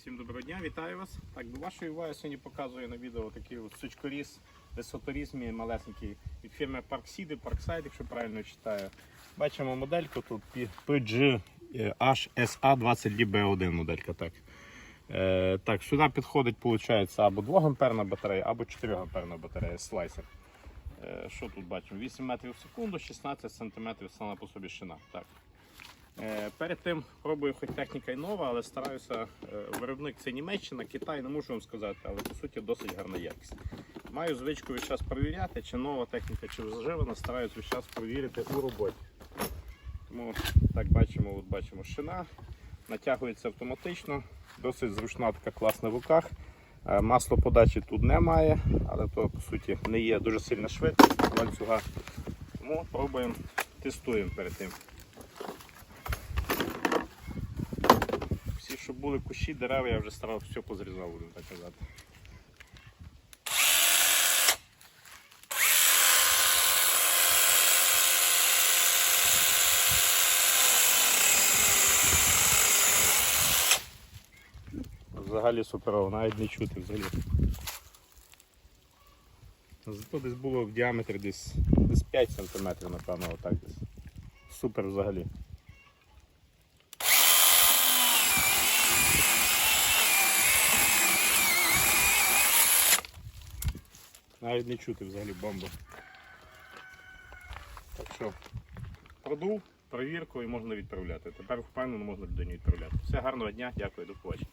Всім доброго дня, вітаю вас. Так, до вашої уваги сьогодні показую на відео такий сучкоріз, висоторіз малесенький від фірми Parkside, Parkside, якщо правильно читаю. Бачимо модельку тут PG HSA20DB1 моделька. Так. Е, так, сюди підходить, виходить, або 2 амперна батарея, або 4 амперна батарея, слайсер. Е, що тут бачимо? 8 метрів в секунду, 16 сантиметрів сама по собі шина. Так. Е, Перед тим пробую, хоч техніка й нова, але стараюся. е, Виробник це Німеччина, Китай, не можу вам сказати, але по суті досить гарна якість. Маю звичку весь час перевіряти, чи нова техніка, чи заживана, стараюсь весь час перевірити у роботі. Тому так бачимо, от бачимо шина, натягується автоматично, досить зручна така класна в руках. Е, Масло подачі тут немає, але то по суті не є дуже сильна швидкість ланцюга. Тому пробуємо, тестуємо перед тим. Всі, що були кущі, дерева, я вже старав все позрізав, будемо так казати. Взагалі суперово, навіть не чути взагалі. Зато десь було в діаметрі десь, десь 5 см, напевно, отак десь. Супер взагалі. Навіть не чути взагалі бомби. Так що продув, перевірку і можна відправляти. Тепер впевнено можна людині відправляти. Все гарного дня, дякую, до побачення.